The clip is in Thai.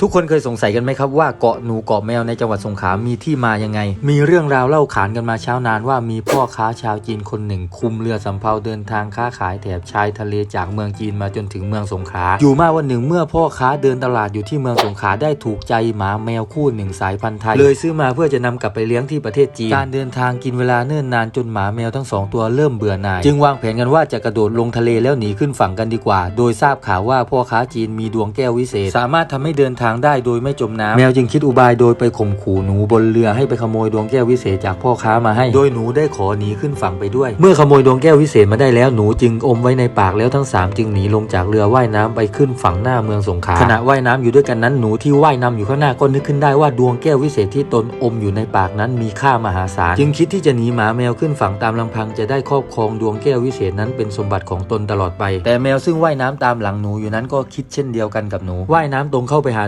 ทุกคนเคยสงสัยกันไหมครับว่าเกาะหนูเกาะแมวในจังหวัดสงขลามีที่มายังไง มีเรื่องราวเล่าขานกันมาเช้านานว่ามีพ่อค้าชาวจีนคนหนึ่ง คุมเรือสำเภาเดินทางค้าขายแถบชายทะเลจากเมืองจีนมาจนถึงเมืองสงขลาอยู่มาวันหนึ่งเมื่อพ่อค้าเดินตลาดอยู่ที่เมืองสงขลาได้ถูกใจหมาแมวคู่หนึ่งสายพันธุ์ไทย เลยซื้อมาเพื่อจะนำกลับไปเลี้ยงที่ประเทศจีนการเดินทางกินเวลาเนิ่นนานจนหมาแมวทั้งสองตัวเริ่มเบื่อหน่ายจึงวางแผนกันว่าจะกระโดดลงทะเลแล้วหนีขึ้นฝั่งกันดีกว่า โดยทราบข่าวว่าพ่อค้าจีนมีดวงแก้ววิเศษ สามารถทำให้เดินทางได้โดยไม่จมน้ำแมวจึงคิดอุบายโดยไปข่มขู่หนูบนเรือให้ไปขโมยดวงแก้ววิเศษจากพ่อค้ามาให้ โดยหนูได้ขอหนีขึ้นฝั่งไปด้วย เมื่อขโมยดวงแก้ววิเศษมาได้แล้วหนูจึงอมไว้ในปากแล้วทั้งสามจึงหนีลงจากเรือว่ายน้ำไปขึ้นฝั่งหน้าเมืองสงขลาขณะว่ายน้ำอยู่ด้วยกันนั้นหนูที่ว่ายน้ำอยู่ข้างหน้าก็นึกขึ้นได้ว่าดวงแก้ววิเศษที่ตนอมอยู่ในปากนั้นมีค่ามหาศาลจึงคิดที่จะหนีหมาแมวขึ้นฝั่งตามลำพังจะได้ครอบครองดวงแก้ววิเศษนั้นเป็นสมบัติของตนตลอดไป แต่แมวซึ่งว่ายน้ำตามหลังหนูอยู่นั้นก็คิดเช่นเดียวกันกับหนูว่ายน้ำตรงเข้าไปหา